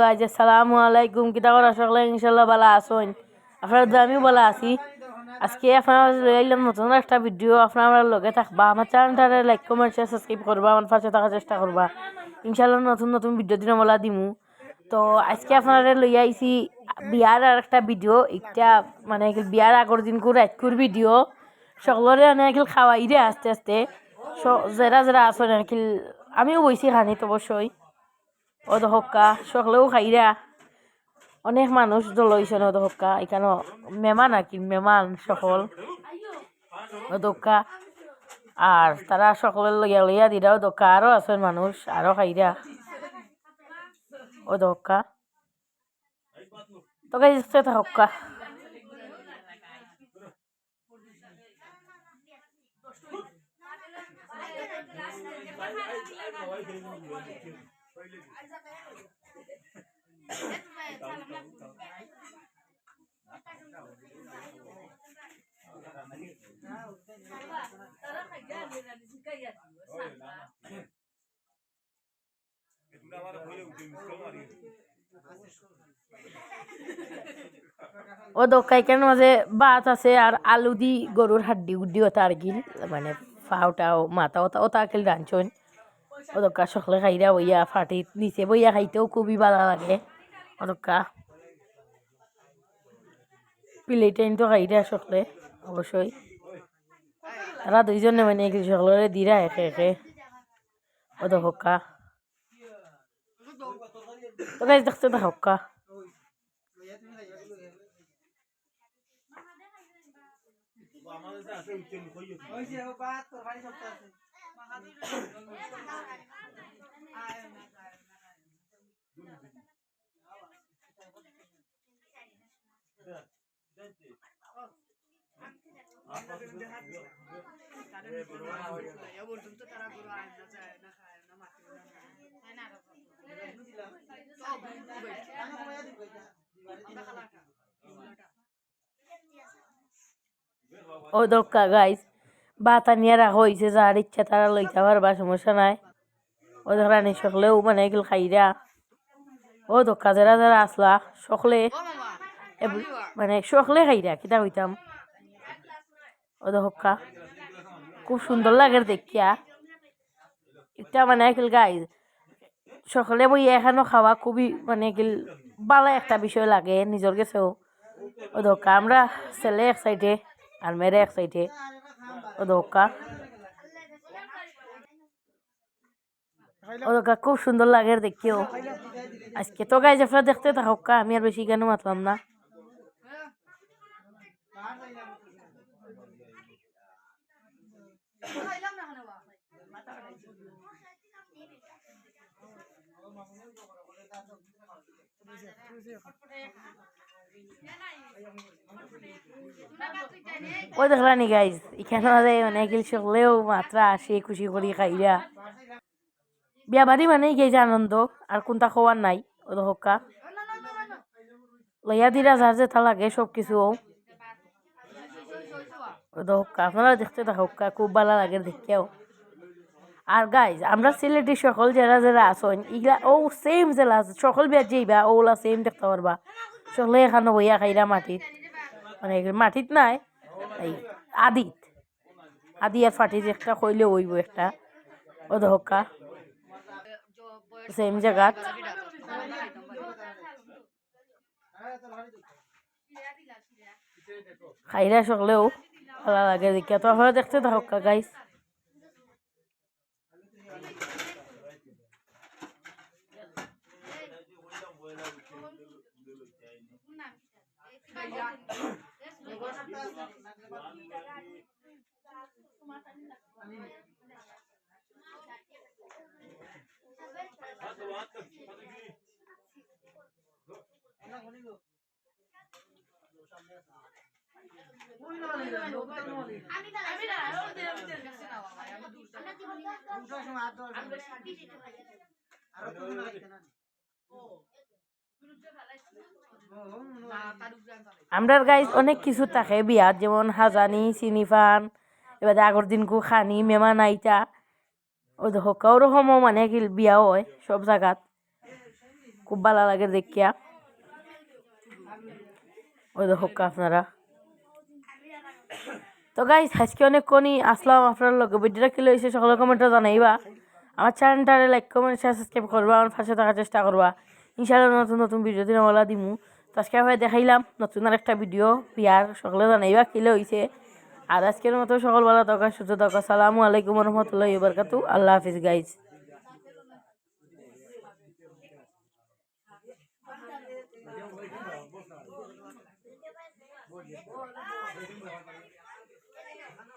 Guys আসসালামু আলাইকুম। কিতা করা সকলে ইনশাল্লাহ ভালো আসুন আপনারা তো আমিও ভালো আছি। আজকে আপনারা লই আইলাম নতুন একটা ভিডিও আপনারা লগে থাকবা। আমার চ্যানেলটারে লাইক কমেন্ট শেয়ার সাবস্ক্রাইব করবা। আমার পাশে থাকার চেষ্টা করবা। ইনশাল্লাহ নতুন নতুন ভিডিও দিন বলা দিমু। তো আজকে আপনারা লই আইছি বিয়ার আর একটা ভিডিও একটা মানে বিয়ার আগর দিন করে রাতকুর ভিডিও সকলরে অনেক খাওয়াই রে আস্তে আস্তে। যারা যারা আসেন কি, আমিও বইছি খানিত অবশ্যই ও দহকা সকলেও খাইরা অনেক মানুষ দলইছেন ও দহকা এখানে মেমান আর মেমান সকল। দক্কা আর তারা সকলের লইয়া লইয়া দিরা দক্কা আরও আছেন মানুষ আরও খাইরা ও দক্কা তো গাই থাকা ও দক্কা এখানে মাঝে ভাত আছে আর আলু দি গরুর হাড্ডি উড্ডি ওটা আর গিল মানে ফাওটাও মাথা ওটা ওটা আকিল রাঁধছন। দক্কা সকলে খাইরা বইয়া ফাটি নিচে বইয়া খাইতেও খুবই ভালো লাগে দক্কা প্লেটাইন তো খাইরা সকলে অবশ্যই তারা দুইজনে মানে সকলের দিরা একে একে ও দক্কা তো গাইজ দেখতে দক্কা ও দক্কা গাইজ বাতা নিয়ে রাখা হয়েছে যার ইচ্ছা তারা লইতে পারবা সমস্যা নাই। ও ধরানি সকলেও মানে এগুলো খাইরা ও দক্কা যারা যারা আসলা সকলে মানে সকলে খাইরা কিতা হইতাম ও দক্কা খুব সুন্দর লাগে দেখিয়া এটা মানে একিল গাই সকলে বই এখানো খাওয়া খুবই মানে একিল ভালো একটা বিষয় লাগে নিজের কাছেও। ও দক্কা আমরা ছেলে এক সাইডে আর মেয়েরা এক সাইডে। ও দক্কা ও খুব সুন্দর লাগে দেখিও আজকে তো গাইজ আপনারা দেখতে থাকা আমি আর বেশি কেন মাতলাম না। ওই দেখলানি গাইজ এখানে অনেক সকলেও মাত্রা আসে খুশি করি খাইরা। বিয়া বাড়ি মানে গেছে আনন্দ, আর কোনটা খোয়ার নাই ও হকা লইয়া দিরা যার যেটা লাগে সব কিছু ও হকা আপনারা দেখতে হকা খুব ভালো লাগে দেখেও আর গাইজ আমরা সিলেটি সকল যারা যারা আসন ইগলা, ও সেম জেলা আছে, সকল বিয়া যাইবা ওলা সেম দেখতে পারবা। সকলে এখানে বইয়া খাইরা মাটিত। মানে এগুলো মাটিত নাই, এই আদিত। আদি আর ফাটিত একটা, কইলে ওইব একটা। ও হকা সেম জায়গাত খাইরা সকলেও। ভালো লাগে দেখিয়া তো আপনারা দেখতে থাকা গাইস আমরার গাইজ অনেক কিছু থাকে বিয়াত, যেমন হাজানি, চিনিফান, এবার আগর দিনকু খানি, মেমান আইতা। ও হকা ওরকমও মানে কি বিয়াও হয় সব জায়গাত খুব ভালো লাগে দেখিয়া। ওই দেখো আপনারা তো গাইস আজকে অনেকক্ষণই আসলাম আপনার লোক ভিডিওটা কি লইছে সকলে কমেন্টে জানাইবা। আমার চ্যানেলটারে লাইক কমেন্ট শেয়ার সাবস্ক্রাইব করবা। আমার পাশে থাকার চেষ্টা করবা। ইনশাআল্লাহ নতুন নতুন ভিডিও দিন বলা দিমু। তো আজকে আমি দেখাইলাম নতুন আর একটা ভিডিও বিয়ার সকলে জানাইবা কি লইছে আর আজকের মতো সকলবেলা দরকার সূর্য দরকার সালামু আলাইকুম রহমতুল্লাহ বরকাতু আল্লাহ হাফিজ গাইজ